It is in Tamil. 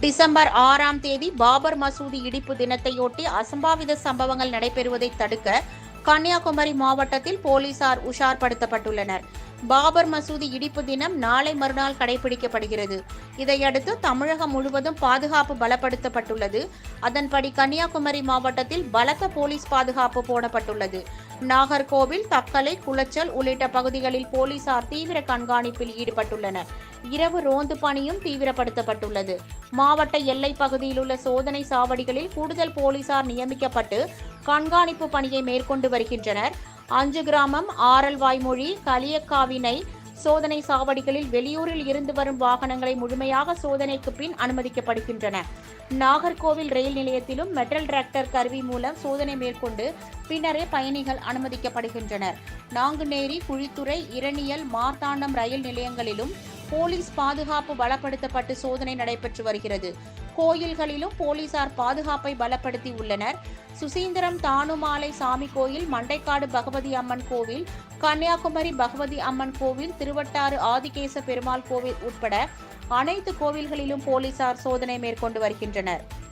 டிசம்பர் ஆறாம் தேதி பாபர் மசூதி இடிப்பு தினத்தையொட்டி அசம்பாவித சம்பவங்கள் நடைபெறுவதை தடுக்க கன்னியாகுமரி மாவட்டத்தில் போலீசார் உஷார்படுத்தப்பட்டுள்ளனர். பாபர் மசூதி இடிப்பு தினம் நாளை மறுநாள் கடைபிடிக்கப்படுகிறது. இதையடுத்து தமிழகம் முழுவதும் பாதுகாப்பு பலப்படுத்தப்பட்டுள்ளது. அதன்படி கன்னியாகுமரி மாவட்டத்தில் பலத்த போலீஸ் பாதுகாப்பு போடப்பட்டுள்ளது. நாகர்கோவில் தக்கலை குளச்சல் உள்ளிட்ட பகுதிகளில் போலீசார் தீவிர கண்காணிப்பில் ஈடுபட்டுள்ளனர். இரவு ரோந்து பணியும் தீவிரப்படுத்தப்பட்டுள்ளது. மாவட்ட எல்லை பகுதியில் உள்ள சோதனை சாவடிகளில் கூடுதல் போலீசார் நியமிக்கப்பட்டு கண்காணிப்பு பணியை மேற்கொண்டு வருகின்றனர். அஞ்சு கிராமம் ஆரல்வாய்மொழி களியக்காவினை சோதனை சாவடிகளில் வெளியூரில் இருந்து வரும் வாகனங்களை முழுமையாக சோதனைக்கு பின் அனுமதிக்கப்படுகின்றன. நாகர்கோவில் ரயில் நிலையத்திலும் மெட்டல் டிராக்டர் கருவி மூலம் சோதனை மேற்கொண்டு பின்னரே பயணிகள் அனுமதிக்கப்படுகின்றனர். நாங்குநேரி குழித்துறை இரணியல் மார்த்தாண்டம் ரயில் நிலையங்களிலும் போலீஸ் பாதுகாப்பு பலப்படுத்தப்பட்டு சோதனை நடைபெற்று வருகிறது. கோயில்களிலும் போலீசார் பாதுகாப்பை பலப்படுத்தி உள்ளனர். சுசீந்திரம் தானுமாலை சாமி கோயில் மண்டைக்காடு பகவதி அம்மன் கோவில் கன்னியாகுமரி பகவதி அம்மன் கோவில் திருவட்டாறு ஆதிகேச பெருமாள் கோவில் உட்பட அனைத்து கோவில்களிலும் போலீசார் சோதனை மேற்கொண்டு வருகின்றனர்.